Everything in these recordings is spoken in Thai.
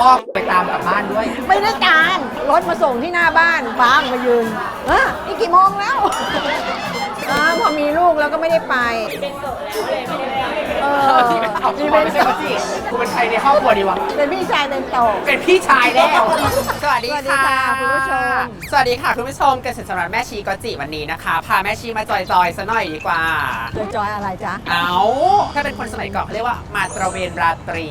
พ่อไปตามกลับบ้านด้วย ไม่ได้ตามรถมาส่งที่หน้าบ้านป้ามายืนเออนี่กี่โมงแล้วอ่าพอมีลูกแล้วก็ไม่ได้ไปเออที่เป็นเอามีที่เป็ เป็นนไม่ใช่ที่กูเป็นใครในครอบครัวดีวะ เป็นพี่ชายเป็นโต เป็นพี่ชายแล้ว สวัสดีค่ะคุณผู้ชม สวัสดีค่ะคุณผู้ชมเกษตรสำหรับแม่ชีกอจิวันนี้นะคะ พาแม่ชีมาจอยๆซะหน่อยดีกว่า จอยจอยอะไรจ๊ะ เอาถ้าเป็นคนสมัยก่อนเขาเรียกว่ามาตระเวนราตรี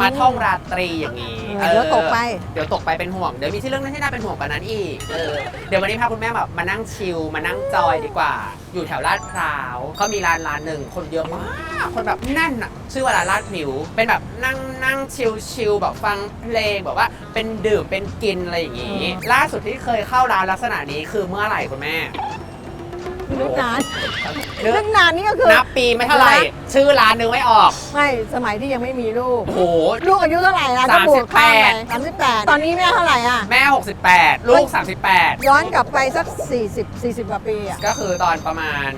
มาท่องราตรีอย่างนี้เออเดี๋ยวตกไป เดี๋ยวตกไปเป็นห่วง เดี๋ยวมีที่เรื่องที่น่าเป็นห่วงกว่านั้นอีก เออ เดี๋ยววันนี้พาคุณแม่แบบมานั่งชิล มานั่งจอยดีกว่า อยู่แถวลาดพร้าวเขามีร้านร้านหนึ่งคนเยอะมากคนแบบแน่นอะชื่อว่าร้านลาดผิว เป็นแบบนั่งนั่งชิลชิลแบบฟังเพลงแบบว่าเป็นดื่มเป็นกินอะไรอย่างงี้ ล่าสุดที่เคยเข้าร้านลักษณะนี้คือเมื่อไหร่คุณแม่ นึกนานนึก นึกนานนี่ก็คือนับปีไม่เท่าไหร่ ชื่อร้านนึงไม่ออก ไม่สมัยที่ยังไม่มีลูก โอ้โห ลูกอายุเท่าไหร่ล่ะก็บวกข้ามไป38สามสิบแปดตอนนี้แม่เท่าไหร่อะ แม่ 68 ลูก 38 ย้อนกลับไปสัก 40 40กว่าปีอะก็คือตอนประมาณ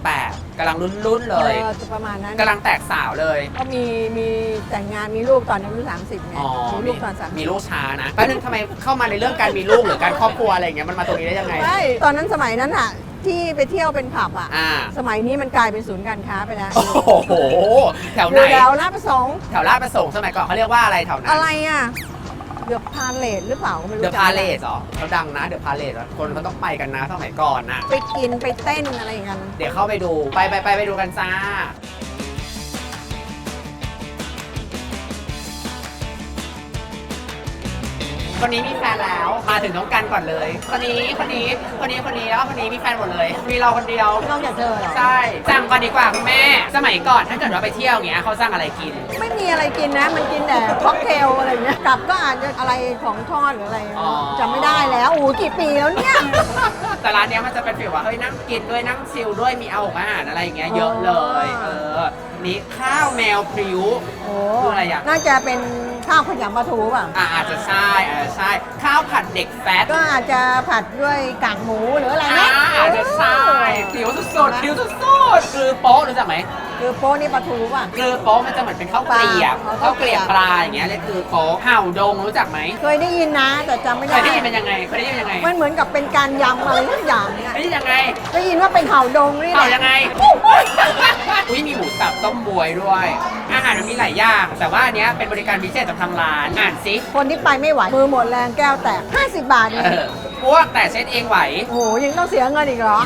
28กำลังรุ่นๆเลยออจะประมาณนั้นกำลังแตกสาวเลย ก็มีมีแต่งงานมีลูกตอนอายุ30ไงอ๋อมีลูกตอนสามมีลูกช้านะแป๊บนึงทำไมเข้ามาในเรื่องการมีลูกหรือการครอบครัวอะไรอย่างเงี้ยมันมาตรงนี้ได้ยังไง ใช่ ตอนนั้นสมัยนั้นอะที่ไปเที่ยวเป็นผับอะ อ่า สมัยนี้มันกลายเป็นศูนย์การค้าไปแล้วโอ้โห แถวอไหน ยู่แล้วนะประสงค์แถวลาดประสงค์สมัยก่อนเขาเรียกว่าอะไรแถวนั้นอะไรอะเดือบพาเลทหรือเปล่าก็ไม่รู้เดอะพาเลสเหรอเขาดังนะ เดอะพาเลสคนเขาต้องไปกันนะสมัยก่อนนะไปกินไปเต้นอะไรอย่างเงี้ยเดี๋ยวเข้าไปดู ไปไปไปไปดูกันจ้า คนนี้มีแฟนแล้วมาถึงน้องกันก่อนเลย คนนี้คนนี้คนนี้คนนี้แล้วก็คนนี้มีแฟนหมดเลย มีเราคนเดียวนอกจากเธอเหรอ ใช่สั่งก่อนดีกว่าคุณแม่ สมัยก่อนถ้าเกิดว่าไปเที่ยวอย่างเงี้ยเขาสั่งอะไรกิน ไม่มีอะไรกินนะ มันกินแต่ค็อกเทลอะไรอย่างเงี้ย กลับก็อาจจะอะไรของทอดหรืออะไรอ๋อ จำไม่ได้แล้วโอ้โหกี่ปีแล้วเนี่ย แต่ร้านเนี้ยมันจะเป็นฟีลว่าเฮ้ยนั่งกินด้วยนั่งชิลด้วยมีเอาของอาหารอะไรอย่างเงี้ยเยอะเลย เออ นี่ข้าวแมวพริ้ว โอ้คืออะไรอะน่าจะเป็น ข้าวขยำปลาทูป่ะ อะอาจจะใช่อาจจะใช่ ข้าวผัดเด็กแฟตก็อาจจะผัดด้วยกากหมูหรืออะไรอ่านะอาจจะใช่ผิวสุดๆผิวสุดๆคือโป๊ะรู้จักไหม คือโป๊นี่ปลาทูป่ะ คือโป๊ะมันจะเหมือนเป็นข้าวเกลียบปลาข้าวเกลียบปลาอย่างเงี้ยเลยคือโป๊ะเห่าดงรู้จักไหมเคยได้ยินนะแต่จำไม่เคได้ ยได้ยินเป็นยังไงเคยได้ยินเป็นยังไงมันเหมือนกับเป็นการยำอะไรทุกอย่างเนี่ย ได้ยินยังไงได้ยินว่าเป็นเห่าดงนี่แหเห่าละยังไงอุ้ยมีหมู สับต้มบวยด้วย อาหารมันมีหลายอย่าง แต่ว่าอันเนี้ยเป็นบริการพิเศษจากทางร้านอ่านสิคนที่ไปไม่ไหว มือหมดแรงแก้วแตก 50 บาทเอเองอพวกแต่เช็ดเองไหว โอ้โหยังต้องเสียเงินอีกเหรอ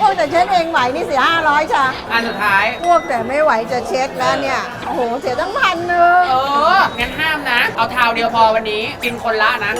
พวกแต่เช็ดเองไหวนี่เสีย500จ้ะอันสุดท้ายพวกแต่ไม่ไหวจะเช็ดแล้วเนี่ย โอ้โห เสียตั้งพันหนึงเอองั้นห้ามนะ เอาเท้าเดียวพอวันนี้ กินคนละนะ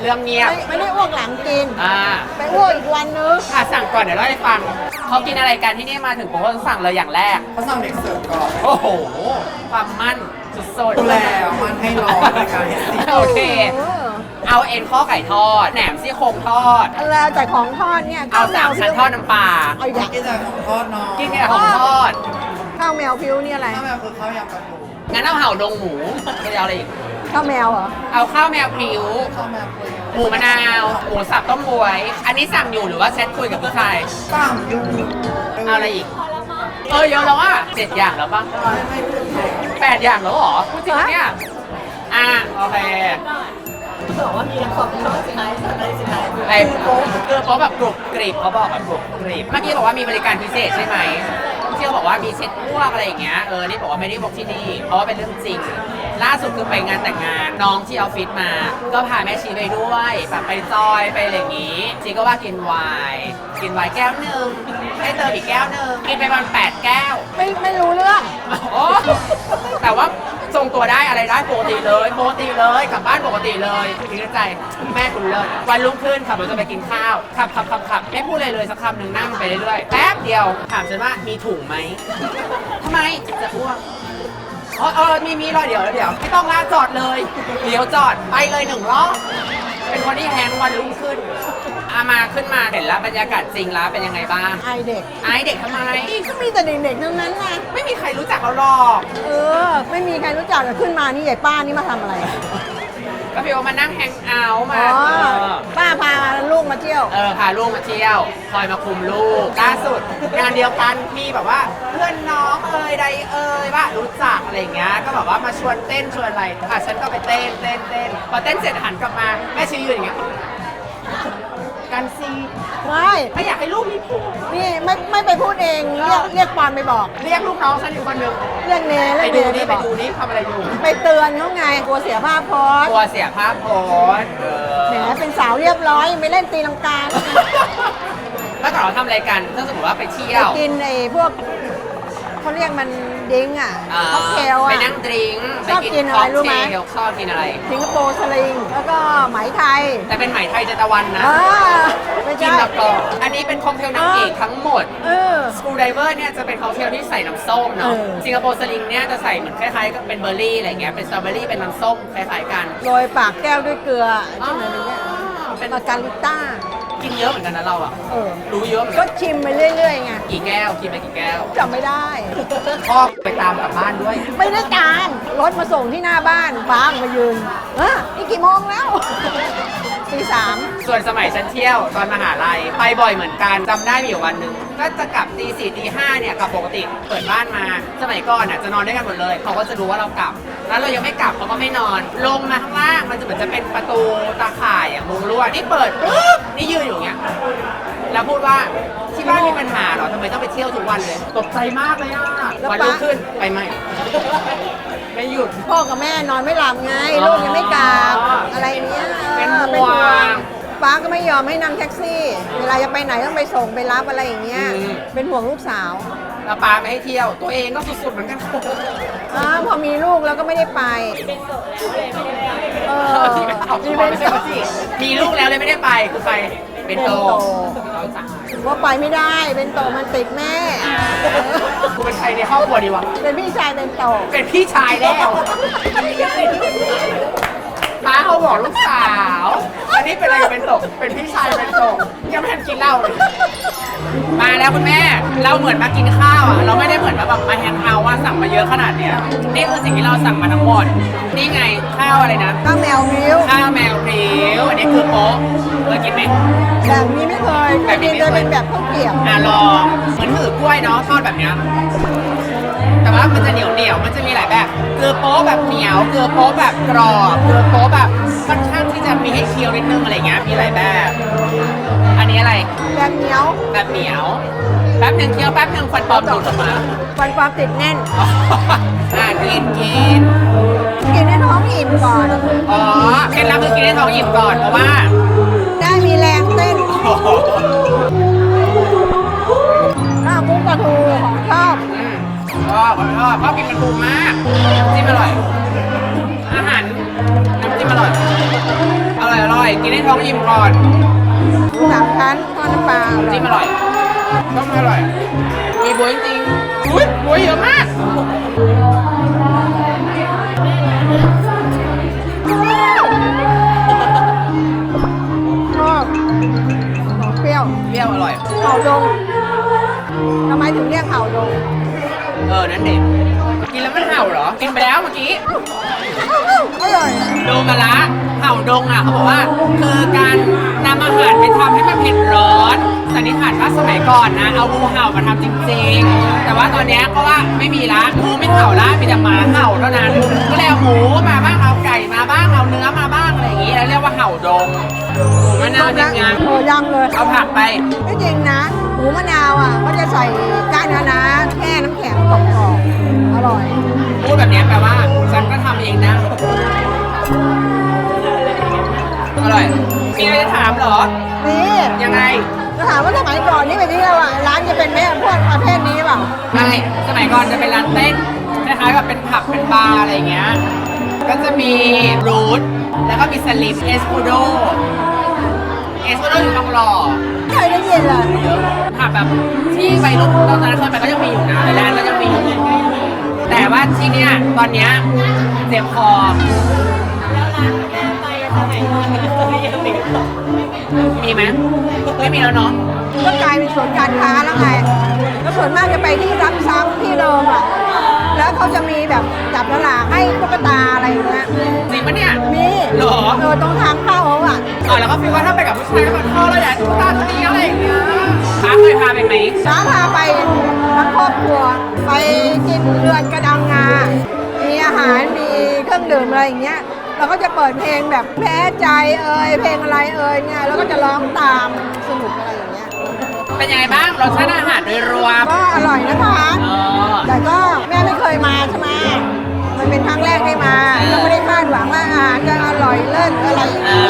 เรื่องเงียบ ไม่ไม่ได้อ้วกหลังกิน อ่าไปอ้วกอีกวันนึง อะสั่งก่อนเดี๋ยวเล่าให้ฟัง เขากินอะไรกันที่นี่มาถึงผมก็สั่งเลยอย่างแรก เขาสั่งเด็กเสิร์ฟก่อนโอ้โห ความมั่นสุดดูแลมันให้รอในการให้สิ โอเคเออ เอาเอ็นข้อไก่ทอด แหนมซี่โครงทอด แล้วแต่ของทอดเนี่ยเอาสามชั้นทอดน้ำปลา เอาอย่างกินแต่ของทอดน้อยกินแค่ของทอด ข้าวแมวพิ้วนี่อะไรถ้าแบบคือข้าวยำปลาทูงั้นเอาเห่าดงหมูจะเอาอะไรอีก ข้าวแมวเหรอ เอาข้าวแมวพริ้ว ข้าวแมวคุยหมูมะนาว หมูสับต้มบวย อันนี้สั่งอยู่หรือว่าแชทคุยกับผู้ชายตั้งยุ่งเอาอะไรอีก เออเยอะแล้วอะเจ็ดอย่างแล้วป่ะไม่พูดเลยแปดอย่างแล้วเหรอพูดจริงปะเนี่ย อะโอเค ไอ้คือเขาแบบกรุบกริบเขาบอกแบบกรุบกริบเมื่อกี้บอกว่ามีบริการพิเศษใช่ไหมที่เขาบอกว่ามีเช็ดอ้วกอะไรอย่างเงี้ยเออนี่บอกว่าไม่ได้บอกที่นี่เพราะว่าเป็นเรื่องจริง ล่าสุดคือไปงานแต่งงานน้องที่ออฟฟิศมา ก็พาแม่ชีไปด้วยแบบไปจอยไปอะไรอย่างงี้ชีก็ว่ากินไวน์กินไวน์แก้วหนึ่งให้เติมอีกแก้วหนึ่งกินไปประมาณแปดแก้ว ไม่ ติเลยปกติเลยกลับบ้านปกติเลยคิดในใจแม่คุณเลิศวันรุ่งขึ้นขับรถจะไปกินข้าวขับขับขับขับไม่พูดเลยเลยสักคำหนึ่งนั่งไปเรื่อยๆแป๊บเดียวถามฉันว่ามีถุงไหมทำไมจะอ้วกอ๋อเออมีมีรอเดี๋ยวเดี๋ยวไม่ต้องลาจอดเลยเดี๋ยวจอดไปเลยหนึ่งรอบ เป็นคนที่แฮงวันรุ่งขึ้นอามาขึ้นมาเห็นแล้วบรรยากาศจริงแล้วเป็นยังไงบ้างไอเด็กไอายเด็กทำไม ก็มีแต่เด็กๆทั้งนั้นนะไม่มีใครรู้จักเราหรอกเออ ไม่มีใครรู้จักแต่ขึ้นมานี่ใหญ่ป้านี่มาทำอะไรก็พี่โอมานั่งแฮงเอาท์มาอ๋อเออป้าพาลูกมาเที่ยว เออพาลูกมาเที่ยว คอยมาคุมลูกล่าสุด งานเดียวกันมีแบบว่า เพื่อนน้องเอ่ยใดเอ่ ยว่ารู้จักอะไรอย่างเงี้ย ก็แบบว่ามาชวนเต้นชวนอะไร อะฉันก็ไปเต้นเต้นเต้นพอเต้นเสร็จหันกลับมาแม่ชี้อยู่อย่างเงี้ยกันซีไม่ไม่อยากให้ลูกมีผัวนี่ไม่ไม่ไปพูดเอง เรียกเรียกปอนไปบอก เรียกลูกน้องฉันอยู่คนหนึ่งเรียกเนไปเรียกดูเนนี่ไปไปบอกดูนี่ทำอะไรอยู่ไปเตือนเขาไงกลัวเสียภาพโพสกลัวเสียภาพโพสต์เออแหมเป็นสาวเรียบร้อยไม่เล่นตีลังกาเมื่อก่อนเราทำอะไรกันถ้าสมมติว่าไปเที่ไปยว กินไอ้พวก เขาเรียกมันดิ้งอะอ่าค็อกเทลไปอะนั่งดริงก์ชอบกินอะไรรู้ไหม ค็อกเทลชอบกินอะไร สิงคโปร์สลิง แล้วก็ไหมไทยแต่เป็นไหมไทยเจตะวันนะอ่าไม่กินใช่แบบกรอบอันนี้เป็นค็อกเทลนางเอกทั้งหมด เออ สกูไดเวอร์เนี่ยจะเป็นค็อกเทลที่ใส่น้ำส้มเนาะ เออ สิงคโปร์สลิงเนี่ยจะใส่เหมือนคล้ายๆกับเป็นเบอร์รี่อะไรเงี้ย เป็นสตรอเบอรี่เป็นน้ำส้มคล้ายๆกัน โรยปากแก้วด้วยเกลืออ๋อที่ไหนเนี่ยเป็น มาการิต้า กินเยอะเหมือนกันนะเราอะ เออ รู้เยอะเหมือนก็กันชิมไปเรื่อยๆไงกี่แก้วกินไปกี่แก้วจำไม่ได้ พ่อไปตามกลับบ้านด้วย ไม่ได้ตามรถมาส่งที่หน้าบ้านป้ามายืนเอะนี่กี่โมงแล้ว ตีสามส่วนสมัยฉันเที่ยวตอนมหาลัยไปบ่อยเหมือนกันจำได้มีอยู่วันหนึ่งก็จะกลับตีสี่ตีห้าเนี่ยกลับปกติเปิดบ้านมา สมัยก่อนอะจะนอนด้วยกันหมดเลยเขาก็จะรู้ว่าเรากลับ แล้วเรายังไม่กลับเขาก็ไม่นอน ลงมาข้างล่างมันจะเหมือนจะเป็นประตูตาข่ายอะมุงลวดนี่เปิดปุ๊บนี่ยืนอยู่อย่างเงี้ยแล้วพูดว่าที่บ้านมีปัญหาเหรอทำไมต้องไปเที่ยวทุกวันเลย ตกใจมากเลยอะวันรุ่งขึ้นไปไหมไม่ หยุด พ่อกับแม่นอนไม่หลับไงอ๋อลูกยังไม่กลับอะไรเนี้ยเป็นออห่วง ป้าก็ไม่ยอมให้นั่งแท็กซี่ เวลาจะไปไหนต้องไปส่งไปรับอะไรอย่างเงี้ยอืม เป็นห่วงลูกสาวแล้วปาไม่ให้เที่ยวตัวเองก็สุดๆเหมือนกันอาวพอมีลูกแล้วก็ไม่ได้ไป เออที่ไม่เอามีที่เป็ไม่นใช่ว่าที่มีลูกแล้วเลยไม่ได้ไปคือใครเป็นโตเป็นโตเราจ่ายว่าไปไม่ได้เป็นโตมันติดแม่ กูเป็นใครในครอบครัวดีวะ เป็นพี่ชายเป็นโต เป็นพี่ชายแล้ว ป้าเขาบอกลูกสาวอันนี้เป็นอะไรกับเป็นโตเป็นพี่ชายเป็นโตยังไม่ทันกินเหล้าเลยมาแล้วคุณแม่เราเหมือนมากินข้าวอะ เราไม่ได้เหมือนมาแบบมาแฮงเอาท์ว่าสั่งมาเยอะขนาดเนี้ยนี่คือสิ่งที่เราสั่งมาทั้งหมดนี่ไงข้าวอะไรนะข้าวแมวมิ้วข้าวแมวพริ้วอันนี้คือโป๊ะเคยกินไหม แบบนี้ไม่เคยแบบนี้กินไม่เคยจะเป็นแบบข้าวเกรี๊ยวอะลองเหมือนถือกล้วยเนาะทอดแบบเนี้ยแต่ ว่ามันจะเหนียวเหนียวๆมันจะมีหลายแบบ เกลือโป๊ะแบบเหนียว เกลือโป๊ะแบบกรอบ เกลือโป๊ะแบบค่อนข้างที่จะมีให้เคี้ยวนิดนึงอะไรเงี้ย มีหลายแบบ อันนี้อะไร แบบเหนียวแบบเหนียว แป๊บหนึ่งเคี้ยวแป๊บหนึ่งฟันปลอมหลุดออกมาฟันความติดแน่น อะกินกินกินให้ท้องอิ่มก่อน อ๋อเคล็ดลับคือกินให้ท้องอิ่มก่อนเพราะว่า ได้มีแรงเต้นข้าวกุ้งปลาทูของชอบอืม ชอบชอบชอบกินมันปูมากน้ำจิ้มอร่อย อาหารน้ำจิ้มอร่อย อร่อยอร่อย กินให้ท้องอิ่มก่อนสามชั้นทอดน้ำปลาอร่อยจิ้มอร่อยต้มอร่อย มีบวยจริงๆอุ้ยบวยเยอะมากชอบของเปรี้ยว เปรี้ยวอร่อย เห่าดงทำไมถึงเรียกเห่าดง เออ นั่นเด็กกินแล้วมันเห่าเหรอ กินไปแล้วเมื่อกี้ อร่อยโดมาละเห่าดงอะเขาบอกว่าคือการนำอาหารไปทำให้มันเผ็ดร้อนสันนิษฐานว่าสมัยก่อนนะเอางูเห่ามาทำจริงๆ แต่ว่าตอนเนี้ยก็ว่าไม่มีละงูไม่เห่าละมีแต่หมาเห่าเท่านั้นก็เลยเอาหมูมาบ้างเอาไก่มาบ้างเอาเนื้อมาบ้างอะไรอย่างงี้แล้วเรียกว่าเห่าดงหมูมะนาวจริงโอ้ยังเลยๆเอาผักไป ไม่จริงนะ หมูมะนาวอะก็จะใส่ก้านคะน้าแค่ ร่อย พูดแบบเนี้ยแปลว่าฉันก็ทำเองนะ อร่อย มีอะไรจะถามเหรอ นี่ยังไง จะถามว่าสมัยก่อนนี่ไปเที่ยวอะร้านจะเป็นแม่พวกประเภทนี้เปล่าไม่สมัยก่อนจะเป็นร้านเต้นคล้ายๆกับเป็นผับเป็นบาร์อะไรอย่างเงี้ย ก็จะมีรูทแล้วก็มีสลิปเอสคูโดเอสคูโดอยู่ทองหล่อใครได้ยินล่ะผับแบบที่วัยรุ่นตอนนั้นเคยไปก็ยังมีอยู่นะหลายร้านก็ยังมีอยู่ แต่ว่าที่เนี้ยตอนเนี้ยเจ็บคอมีไหมไม่มีแล้วเนาะก็กลายเป็นศูนย์การค้าแล้วไงแล้วส่วนมากจะไปที่ซ้ำๆที่เดิมอะ แล้วเขาจะมีแบบจับฉลากให้ตุ๊กตาอะไรอย่างเงี้ยจริงปะเนี่ย มีเหรอ เออตรงทางเข้าเขาอะอ๋อแล้วก็ฟีลว่าถ้าไปกับผู้ชายก็แบบเธอเราอยากตุ๊กตาตัวนี้อะไรอย่างเงี้ยป้าเคยพาไปไหมช้าพาไปทั้งครอบครัว ไปกินเรือนกระดังงา มีอาหาร มีเครื่องดื่มอะไรอย่างเงี้ย เราก็จะเปิดเพลงแบบแพ้ใจเอ่ย เพลงอะไรเอ่ยเนี่ยแล้วก็จะร้องตามสนุกอะไรอย่างเงี้ย เป็นยังไงบ้างรสชาติอาหารโดยรวมก็อร่อยนะคะ เออแต่ก็แม่ไม่เคยมาใช่ไหมมันเป็นครั้งแรกได้มาก็ไม่ได้คาดหวังว่าอาหารจะอร่อยเลิศอะไรอย่างเอเงี้ย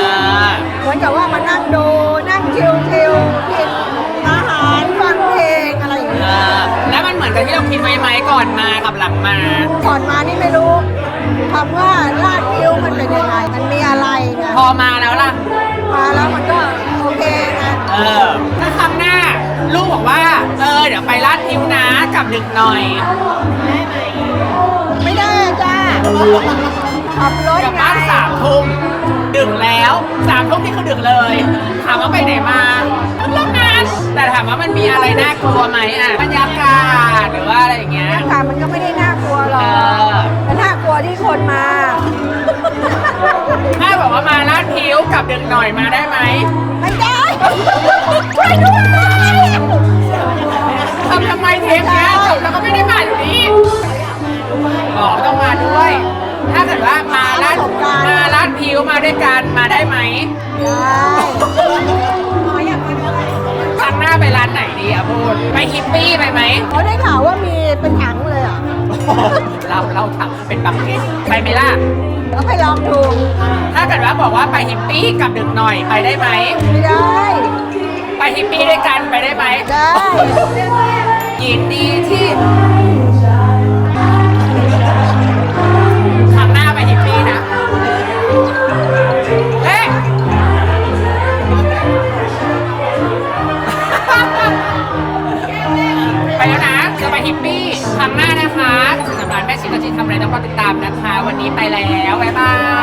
อเหมือนกับว่ามานั่งดูนั่งชิวๆ มันเหมือนกับที่เราคิดไว้ไหมก่อนมากับหลังมา ก่อนมานี่ไม่รู้คำว่าลาดคิ้วมันเป็นยังไง มันมีอะไรไงพอมาแล้วล่ะ มาแล้วมันก็โอเคนะเออ ถ้าครั้งหน้า ลูกบอกว่า เออ เดี๋ยวไปลาดพิวนะกลับดึกหน่อย ไม่ได้จ้าขับรถกลับไงบ้านสามทุ่มดึกแล้วสามทุ่มนี่คือดึกเลย ถามว่าไปไหนมาเพิ่งเลิกงาน แต่ถามว่ามันมีอะไรน่ากลัวไหมอะบรรยากาศหรือว่าอะไรอย่างเงี้ย อากาศมันก็ไม่ได้น่ากลัวหรอกเออมันน่ากลัวที่คนมา ถ้าบอกว่ามาลาดพิวกลับดึกหน่อยมาได้ไหมไม่ได้ ช่วยด้วยทำทำไมเทปเนี้ยจบแล้วก็ไม่ได้มาอยู่ดีอ๋อต้องมาด้วย ถ้าเกิดว่ามาลาดมาลาดพิวมาด้วยกันมาได้ไหม ได้ ไปร้านไหนดีอะพูดไปฮิปปี้ไปไหมเขาได้ข่าวว่ามีเป็นถังเลยอะเราเราทำเป็นบังเก็ตไปไหมล่ะแล้วไปลองดู ถ้าเกิดว่าบอกว่าไปฮิปปี้กลับดึกหน่อยไปได้ไหมไม่ได้ ไปฮิปปี้ด้วยกันไปได้ไหมได้ยินดีที่ จีทำอะไรต้องติดตามนะคะ วันนี้ไปแล้ว บ๊ายบาย